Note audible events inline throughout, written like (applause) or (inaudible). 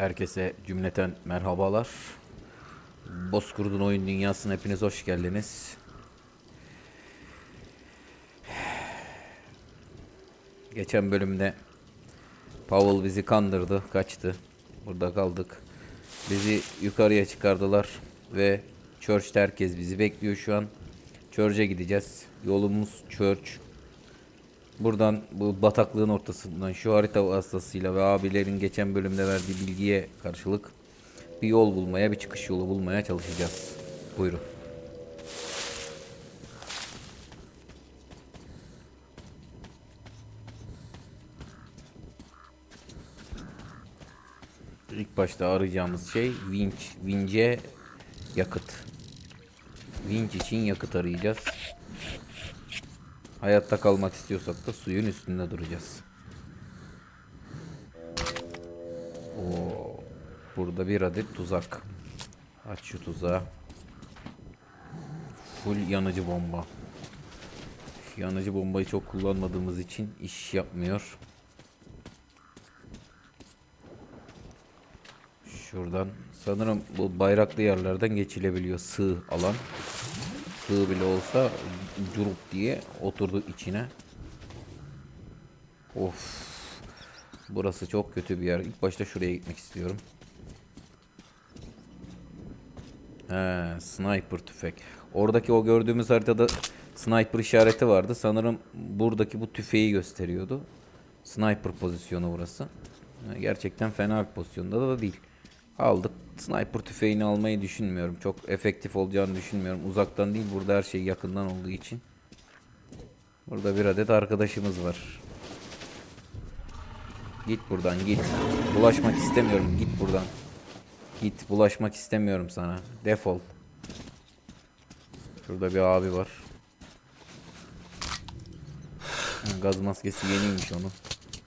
Herkese cümleten merhabalar. Bozkurt'un oyun dünyasına hepiniz hoş geldiniz. Geçen bölümde Powell bizi kandırdı, kaçtı. Burada kaldık. Bizi yukarıya çıkardılar ve Church'te herkes bizi bekliyor şu an. Church'e gideceğiz. Yolumuz Church. Buradan bu bataklığın ortasından şu harita vasıtasıyla ve abilerin geçen bölümde verdiği bilgiye karşılık bir yol bulmaya, bir çıkış yolu bulmaya çalışacağız. Buyurun. İlk başta arayacağımız şey vinç, vince yakıt. Vinç için yakıt arayacağız. Hayatta kalmak istiyorsak da suyun üstünde duracağız. Oo, burada bir adet tuzak. Aç şu tuzağı. Full yanıcı bomba. Yanıcı bombayı çok kullanmadığımız için iş yapmıyor. Şuradan sanırım bu bayraklı yerlerden geçilebiliyor sığ alan. Sığ bile olsa curup diye oturdu içine. Of. Burası çok kötü bir yer. İlk başta şuraya gitmek istiyorum. He, sniper tüfek. Oradaki o gördüğümüz haritada sniper işareti vardı. Sanırım buradaki bu tüfeği gösteriyordu. Sniper pozisyonu burası. Gerçekten fena bir pozisyonda da değil. Aldık. Sniper tüfeğini almayı düşünmüyorum. Çok efektif olacağını düşünmüyorum. Uzaktan değil burada her şey yakından olduğu için. Burada bir adet arkadaşımız var. Git buradan git. Bulaşmak istemiyorum. Git buradan. Git bulaşmak istemiyorum sana. Defol. Şurada bir abi var. Gaz maskesi yeniymiş onun.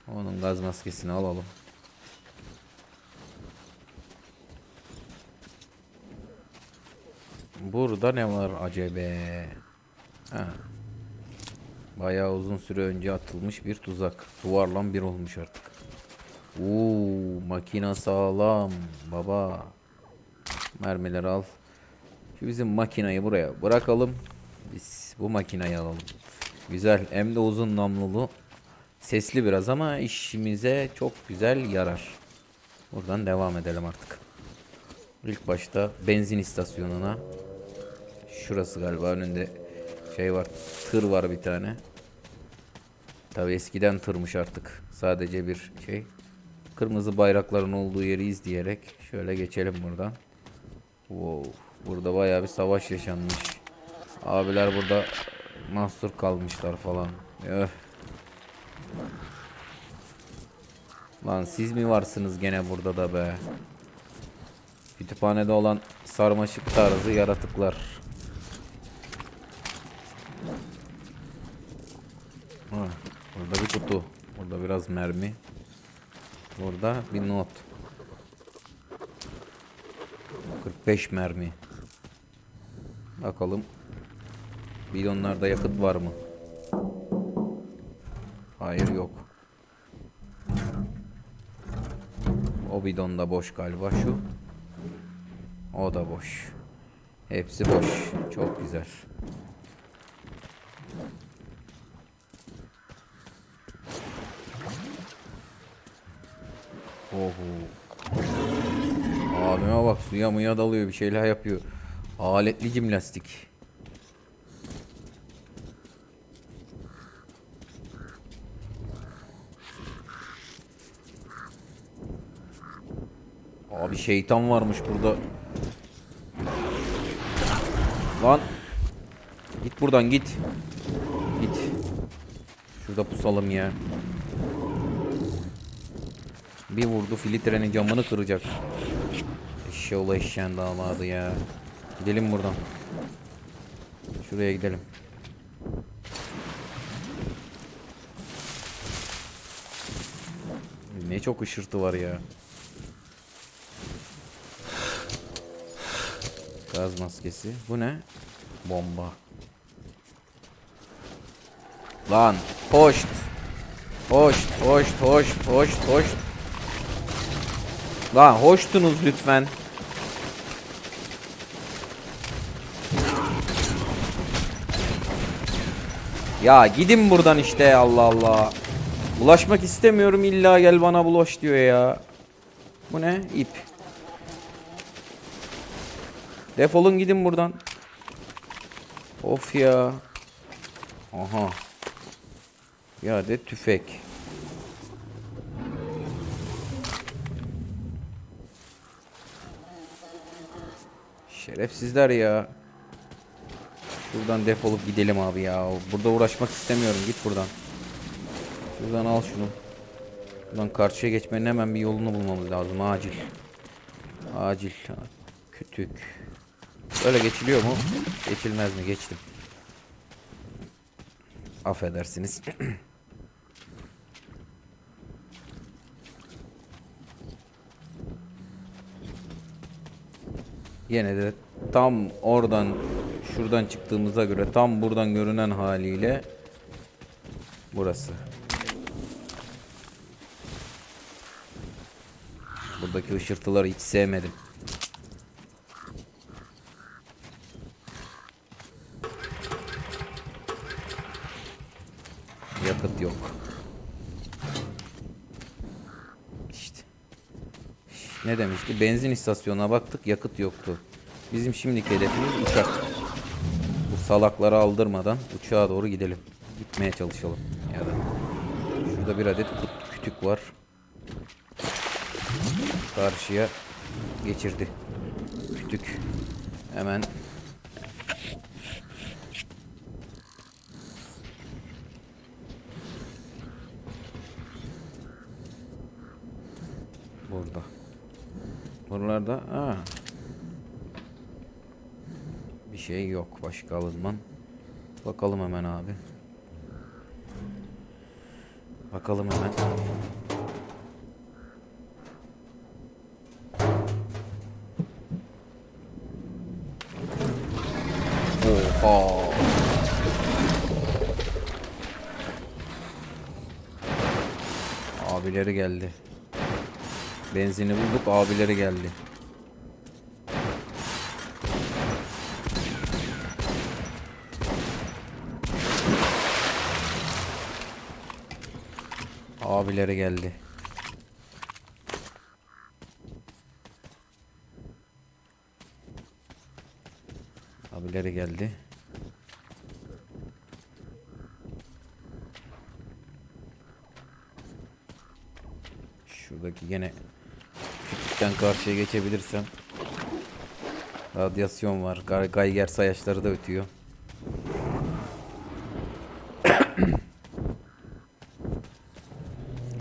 Onun gaz maskesini alalım. Burada ne var acaba? Ha. Bayağı uzun süre önce atılmış bir tuzak. Duvarlan bir olmuş artık. Uuu makina sağlam baba. Mermileri al. Şu bizim makinayı buraya bırakalım. Biz bu makinayı alalım. Güzel hem de uzun namlulu. Sesli biraz ama işimize çok güzel yarar. Buradan devam edelim artık. İlk başta benzin istasyonuna. Şurası galiba önünde şey var. Tır var bir tane. Tabi eskiden tırmış artık. Sadece bir şey. Kırmızı bayrakların olduğu yeri izleyerek şöyle geçelim buradan. Wow. Burada bayağı bir savaş yaşanmış. Abiler burada mahsur kalmışlar falan. Öh. Lan siz mi varsınız gene burada da be? Kütüphanede olan sarmaşık tarzı yaratıklar. Ha, burada bir kutu. Burada biraz mermi. Burada bir not. 45 mermi. Bakalım. Bidonlarda yakıt var mı? Hayır yok. O bidon da boş galiba şu. O da boş. Hepsi boş. Çok güzel. Oho. Abime bak suya muya dalıyor bir şeyler yapıyor. Aletli jimnastik. Abi şeytan varmış burada. Lan. Git buradan git. Git. Şurada pusalım ya. Bir vurdu filtrenin camını kıracak. Eşeğoğlu eşeğin damadı ya. Gidelim buradan. Şuraya gidelim. Ne çok ışırtı var ya. Gaz maskesi. Bu ne? Bomba. Lan hoşt. Hoşt, hoşt, hoşt, hoşt, hoşt. Lan hoştunuz lütfen. Ya gidin buradan işte Allah Allah. Bulaşmak istemiyorum illa gel bana bulaş diyor ya. Bu ne? İp. Defolun gidin buradan. Of ya. Aha. Ya de tüfek. Şerefsizler ya. Şuradan defolup gidelim abi ya. Burada uğraşmak istemiyorum. Git buradan. Şuradan al şunu. Buradan karşıya geçmenin hemen bir yolunu bulmamız lazım. Acil. Acil. Kütük. Böyle geçiliyor mu? Geçilmez mi? Geçtim. Affedersiniz. (clears throat) Yine de tam oradan şuradan çıktığımıza göre tam buradan görünen haliyle burası. Buradaki ışırtıları hiç sevmedim. Yakıt yok. Ne demişti? Benzin istasyonuna baktık yakıt yoktu. Bizim şimdiki hedefimiz uçak. Bu salakları aldırmadan uçağa doğru gidelim. Gitmeye çalışalım. Ya da şurada bir adet kütük var. Karşıya geçirdi. Kütük. Hemen burada. Buralarda ha. Bir şey yok başka alınman. Bakalım hemen abi. Bakalım hemen. Oha. Abileri geldi. Benzini bulduk abileri geldi. Abileri geldi. Abileri geldi. Şuradaki gene küçükten karşıya geçebilirsem. Radyasyon var. Geiger sayaçları da ötüyor. (coughs)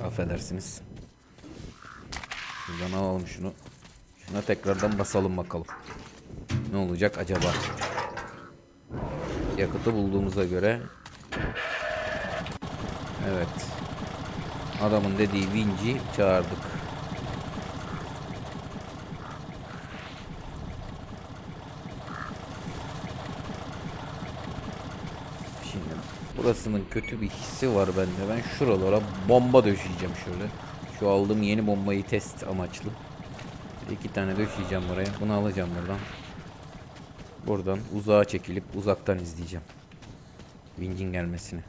Affedersiniz. Şuradan alalım şunu. Şuna tekrardan basalım bakalım. Ne olacak acaba? Yakıtı bulduğumuza göre Evet. Adamın dediği vinci çağırdık. Burasının kötü bir hissi var bende. Ben şuralara bomba döşeyeceğim şöyle. Şu aldığım yeni bombayı test amaçlı. İki tane döşeyeceğim buraya. Bunu alacağım buradan. Buradan uzağa çekilip uzaktan izleyeceğim. Vincin gelmesini.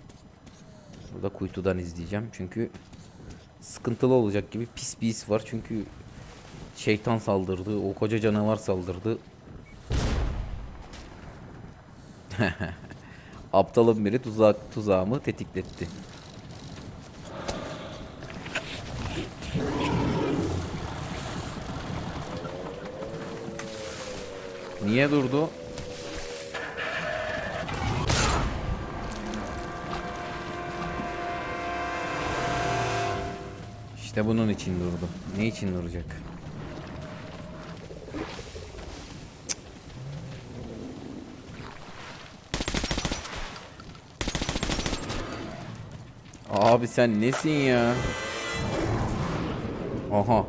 Burada kuytudan izleyeceğim. Çünkü sıkıntılı olacak gibi pis bir his var. Çünkü şeytan saldırdı. O koca canavar saldırdı. (laughs) Aptalın biri tuzak tuzağımı tetikletti. Niye durdu? İşte bunun için durdu. Ne için duracak? Abi sen nesin ya? Aha.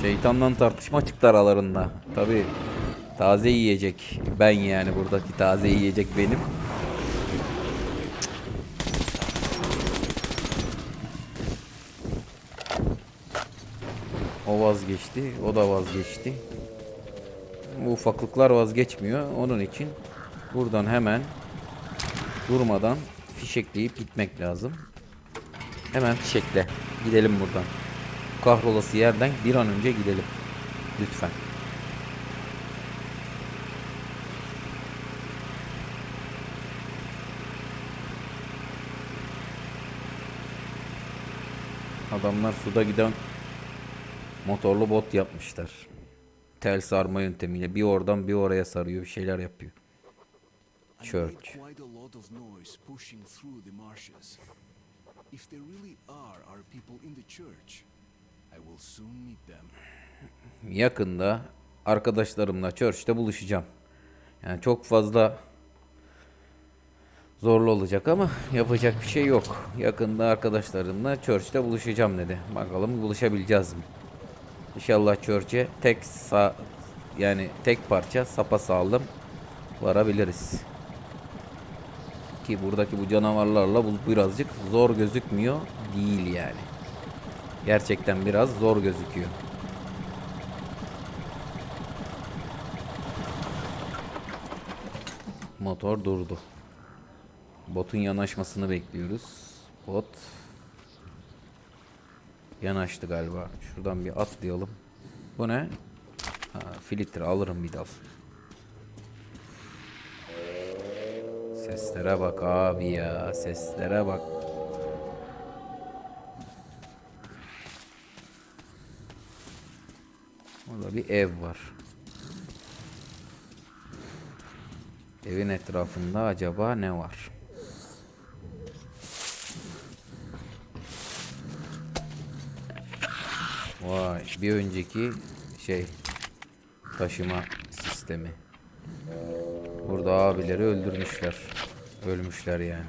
Şeytanla tartışma çıktı aralarında. Tabi taze yiyecek. Ben yani buradaki taze yiyecek benim. O vazgeçti. O da vazgeçti. Bu ufaklıklar vazgeçmiyor. Onun için buradan hemen durmadan fişekleyip gitmek lazım. Hemen fişekle. Gidelim buradan. Bu Kahrolası yerden bir an önce gidelim. Lütfen. Adamlar suda giden motorlu bot yapmışlar. Tel sarma yöntemiyle bir oradan bir oraya sarıyor bir şeyler yapıyor. Church. If there really are our people in the church, I will soon meet them. Yakında arkadaşlarımla church'te buluşacağım. Yani çok fazla zorlu olacak ama yapacak bir şey yok. Yakında arkadaşlarımla church'te buluşacağım dedi. Bakalım buluşabileceğiz mi? İnşallah church'e tek sa yani tek parça sapa sağlam varabiliriz. Ki buradaki bu canavarlarla bu birazcık zor gözükmüyor değil yani. Gerçekten biraz zor gözüküyor. Motor durdu. Botun yanaşmasını bekliyoruz. Bot yanaştı galiba. Şuradan bir atlayalım. Bu ne? Ha, filtre alırım bir dal. Seslere bak abi ya. Seslere bak. Burada bir ev var. Evin etrafında acaba ne var? Vay, bir önceki şey taşıma sistemi. Burada abileri öldürmüşler. Ölmüşler yani.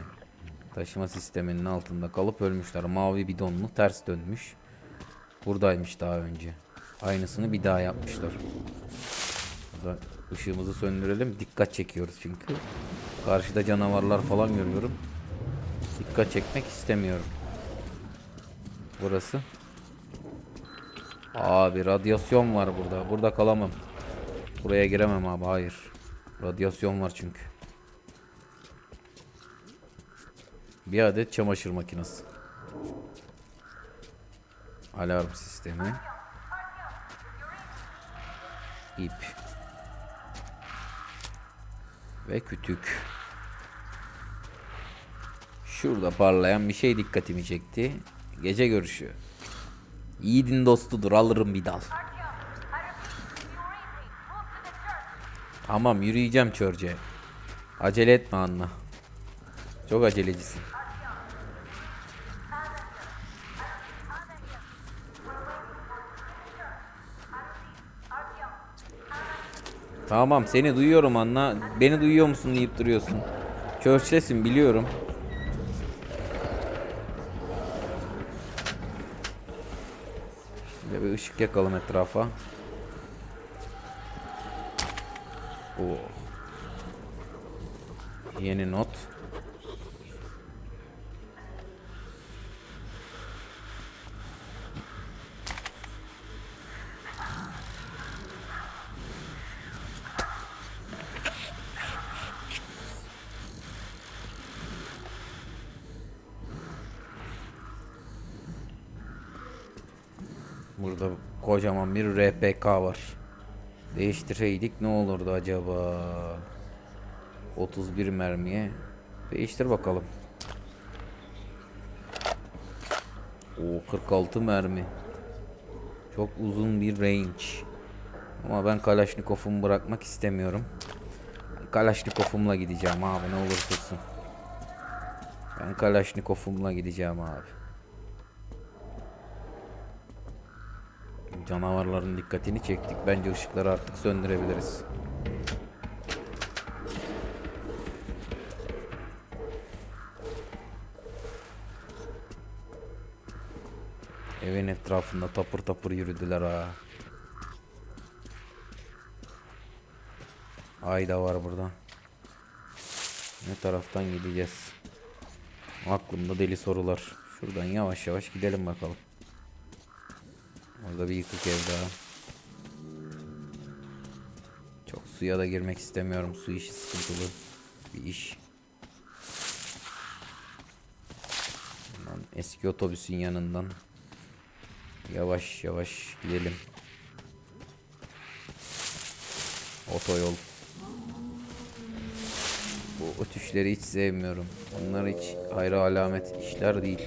Taşıma sisteminin altında kalıp ölmüşler. Mavi bidonlu ters dönmüş. Buradaymış daha önce. Aynısını bir daha yapmışlar. Burada ışığımızı söndürelim. Dikkat çekiyoruz çünkü. Karşıda canavarlar falan görüyorum. Dikkat çekmek istemiyorum. Burası. Abi radyasyon var burada. Burada kalamam. Buraya giremem abi. Hayır. Radyasyon var çünkü. Bir adet çamaşır makinesi. Alarm sistemi. İp. Ve kütük. Şurada parlayan bir şey dikkatimi çekti. Gece görüşü. Yiğidin dostudur alırım bir dal. Tamam yürüyeceğim çörce. Acele etme Anna. Çok acelecisin. Tamam seni duyuyorum Anna. Beni duyuyor musun deyip duruyorsun. Church'tesin biliyorum. Şöyle bir ışık yakalım etrafa. Oo. Yeni not. Burada kocaman bir RPK var. Değiştirseydik ne olurdu acaba? 31 mermiye. Değiştir bakalım. O 46 mermi. Çok uzun bir range. Ama ben Kalashnikov'umu bırakmak istemiyorum. Kalashnikov'umla gideceğim abi ne olursa olsun. Ben Kalashnikov'umla gideceğim abi. Canavarların dikkatini çektik. Bence ışıkları artık söndürebiliriz. Evin etrafında tapır tapır yürüdüler ha. Ay da var burada. Ne taraftan gideceğiz? Aklımda deli sorular. Şuradan yavaş yavaş gidelim bakalım. Orada bir yıkık ev daha. Çok suya da girmek istemiyorum. Su işi sıkıntılı bir iş. Bundan eski otobüsün yanından yavaş yavaş gidelim. Otoyol. Bu ötüşleri hiç sevmiyorum. Bunlar hiç hayra alamet işler değil.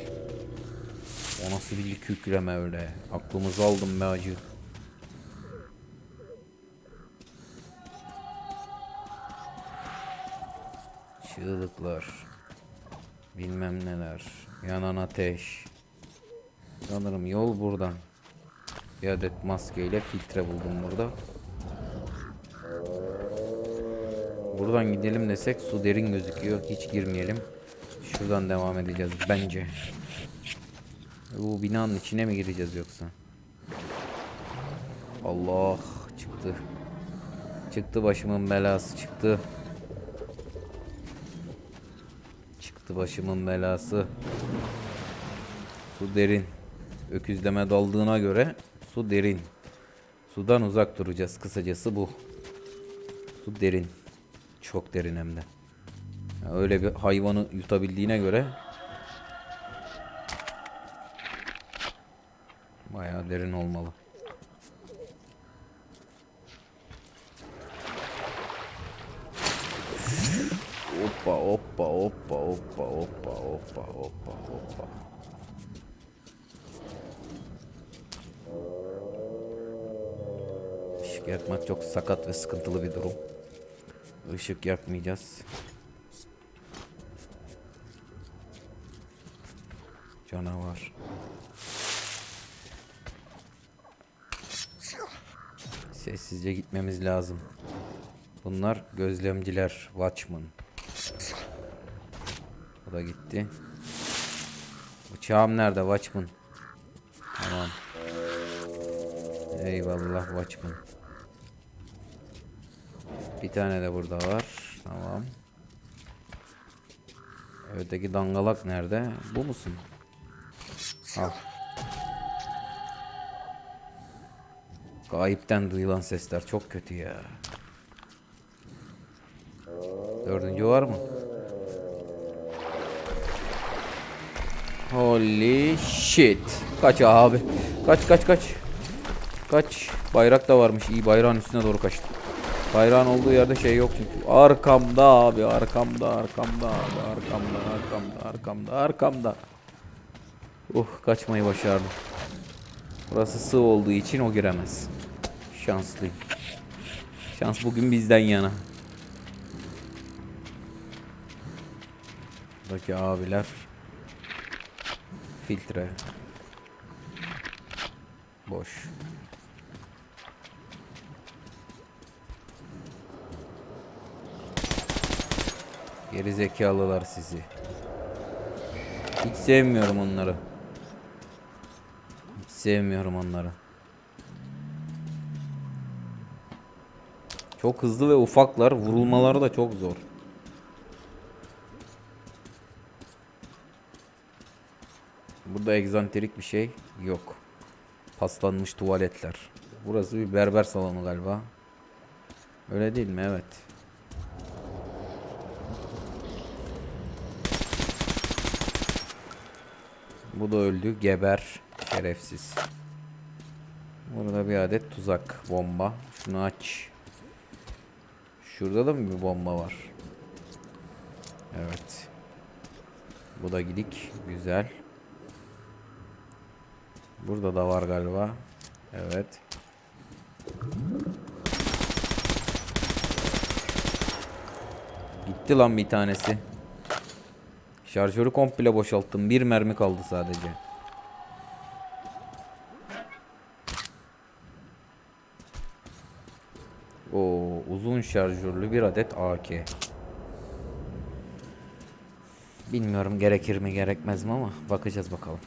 O nasıl bir kükreme öyle. Aklımızı aldım be acı. Çığlıklar. Bilmem neler. Yanan ateş. Sanırım yol buradan. Bir adet maskeyle filtre buldum burada. Buradan gidelim desek su derin gözüküyor. Hiç girmeyelim. Şuradan devam edeceğiz bence. Bu binanın içine mi gireceğiz yoksa? Allah çıktı. Çıktı başımın belası çıktı. Çıktı başımın belası. Su derin. Öküzleme daldığına göre su derin. Sudan uzak duracağız. Kısacası bu. Su derin. Çok derin hem de. Ya öyle bir hayvanı yutabildiğine göre bayağı derin olmalı. Hoppa hoppa hoppa hoppa hoppa hoppa hoppa hoppa. Işık yakmak çok sakat ve sıkıntılı bir durum. Işık yakmayacağız. Canavar. Sessizce gitmemiz lazım. Bunlar gözlemciler, watchman. Bu da gitti. Uçağım nerede watchman? Tamam. Eyvallah watchman. Bir tane de burada var. Tamam. Öteki dangalak nerede? Bu musun? Al. Gayipten duyulan sesler çok kötü ya. Dördüncü var mı? Holy shit. Kaç abi. Kaç kaç kaç. Kaç. Bayrak da varmış. İyi bayrağın üstüne doğru kaçtım. Bayrağın olduğu yerde şey yok çünkü. Arkamda abi arkamda arkamda abi arkamda arkamda arkamda arkamda. Uh kaçmayı başardım. Burası sığ olduğu için o giremez. Şanslıyım. Şans bugün bizden yana. Buradaki abiler filtre boş. Geri zekalılar sizi. Hiç sevmiyorum onları. Hiç sevmiyorum onları. Çok hızlı ve ufaklar. Vurulmaları da çok zor. Burada egzantrik bir şey yok. Paslanmış tuvaletler. Burası bir berber salonu galiba. Öyle değil mi? Evet. Bu da öldü. Geber. Şerefsiz. Burada bir adet tuzak. Bomba. Şunu aç. Şurada da mı bir bomba var? Evet. Bu da gidik. Güzel. Burada da var galiba. Evet. Gitti lan bir tanesi. Şarjörü komple boşalttım. Bir mermi kaldı sadece. Uzun şarjörlü bir adet AK. Bilmiyorum gerekir mi gerekmez mi ama bakacağız bakalım.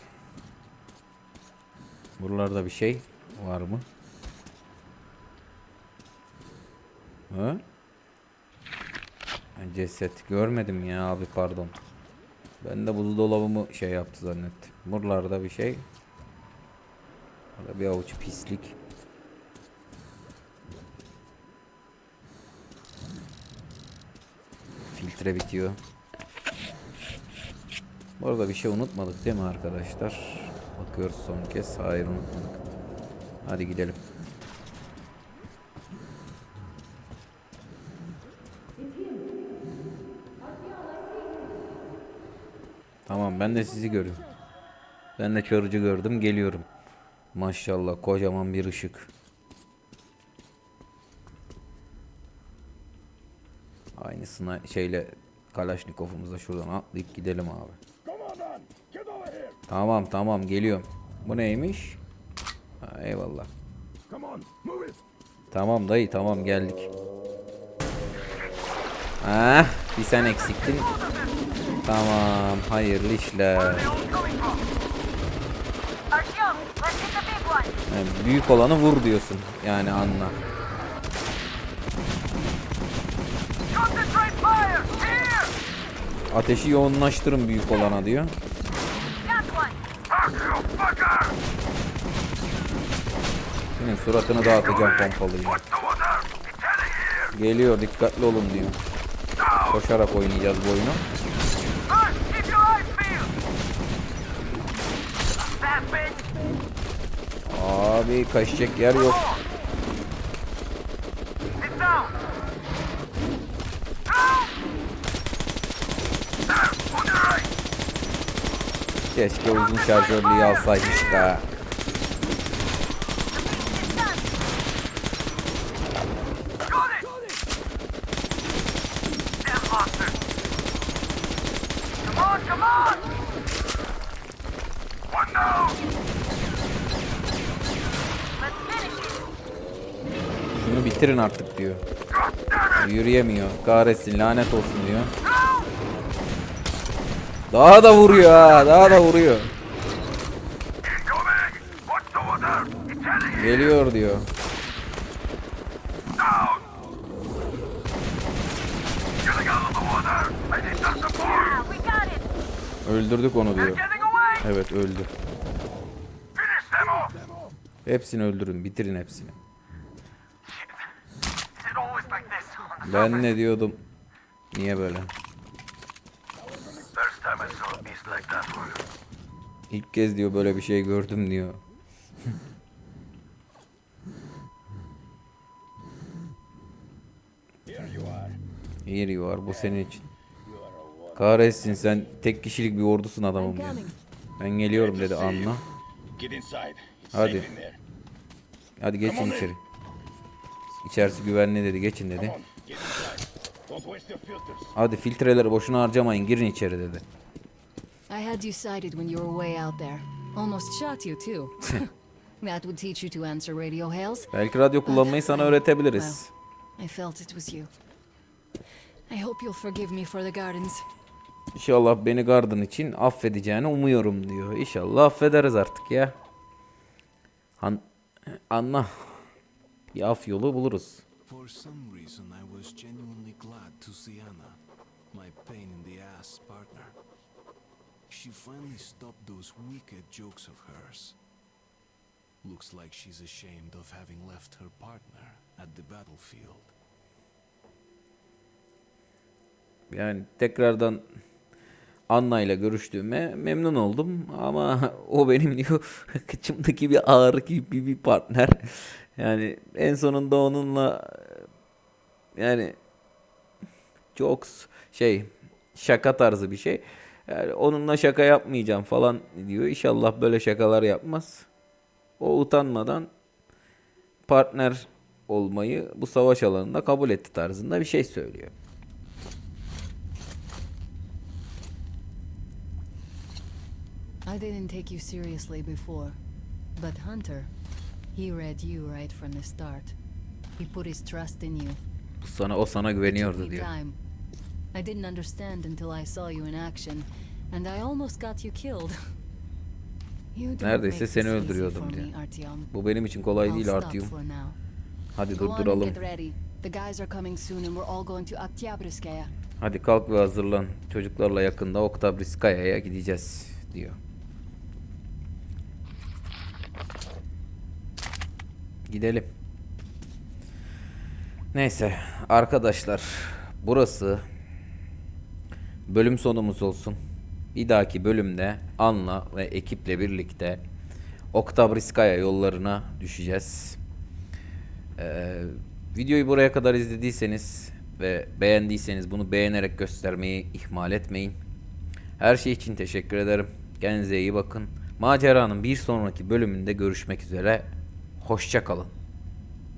Buralarda bir şey var mı? Ha? Ceset görmedim ya abi pardon. Ben de buzdolabımı şey yaptı zannettim. Buralarda bir şey Burada bir avuç pislik. Filtre bitiyor. Bu arada bir şey unutmadık değil mi arkadaşlar? Bakıyoruz son kez. Hayır unutmadık. Hadi gidelim. Tamam ben de sizi görüyorum. Ben de çorucu gördüm geliyorum. Maşallah kocaman bir ışık. Aynısına şeyle Kalaşnikov'umuza şuradan atlayıp gidelim abi. Tamam tamam geliyorum. Bu neymiş? Ha, eyvallah. Tamam dayı tamam geldik. Ah bir sen eksiktin. Tamam hayırlı işler. Yani büyük olanı vur diyorsun. Yani anla. Ateşi yoğunlaştırın büyük olana diyor. Senin suratını dağıtacağım pompalıyla. Geliyor dikkatli olun diyor. Koşarak oynayacağız bu oyunu. Abi kaçacak yer yok. Keşke uzun şarjörlüğü alsaymış da. Şunu bitirin artık diyor. Yürüyemiyor. Kahretsin lanet olsun diyor. Daha da vuruyor ha. Daha da vuruyor. Geliyor diyor. Öldürdük onu diyor. Evet öldü. Hepsini öldürün. Bitirin hepsini. Ben ne diyordum? Niye böyle? First time I saw a beast like that one. İlk kez diyor böyle bir şey gördüm diyor. Here you are. Bu senin için. Kahretsin sen tek kişilik bir ordusun adamım diyor. Ben geliyorum dedi Anna. Hadi. Hadi geçin içeri. İçerisi güvenli dedi. Geçin dedi. Hadi filtreleri boşuna harcamayın. Girin içeri dedi. I had you sighted when you were way out there. Almost shot you too. (laughs) (laughs) that would teach you to answer radio hails. Belki radyo kullanmayı sana öğretebiliriz. I felt it was you. I hope you'll forgive me for the gardens. İnşallah beni Garden için affedeceğini umuyorum diyor. İnşallah affederiz artık ya. Han Anla. Bir af yolu buluruz. For some reason, I was genuinely glad to see Anna, my pain in the ass partner. She finally stopped those wicked jokes of hers. Looks like she's ashamed of having left her partner at the battlefield. Yani tekrardan Anna ile görüştüğüme memnun oldum ama (laughs) o benim diyor (laughs) kıçımdaki bir ağrı gibi bir partner. Yani en sonunda onunla yani jokes şey şaka tarzı bir şey. Yani onunla şaka yapmayacağım falan diyor. İnşallah böyle şakalar yapmaz. O utanmadan partner olmayı bu savaş alanında kabul etti tarzında bir şey söylüyor. I didn't take you seriously before. But Hunter, he read you right from the start. He put his trust in you. Sana o sana güveniyordu diyor. I didn't understand until I saw you in action, and I almost got you killed. Neredeyse seni öldürüyordum Artyom. Bu benim için kolay değil Artyom. Hadi durduralım. get ready. The guys are coming soon and we're all going to Oktyabrskaya. Hadi kalk ve hazırlan. Çocuklarla yakında Oktabriskaya'ya gideceğiz diyor. gidelim. Neyse arkadaşlar burası bölüm sonumuz olsun. Bir dahaki bölümde Anla ve ekiple birlikte Oktabriskaya yollarına düşeceğiz. Ee, videoyu buraya kadar izlediyseniz ve beğendiyseniz bunu beğenerek göstermeyi ihmal etmeyin. Her şey için teşekkür ederim. Kendinize iyi bakın. Maceranın bir sonraki bölümünde görüşmek üzere. Hoşça kalın.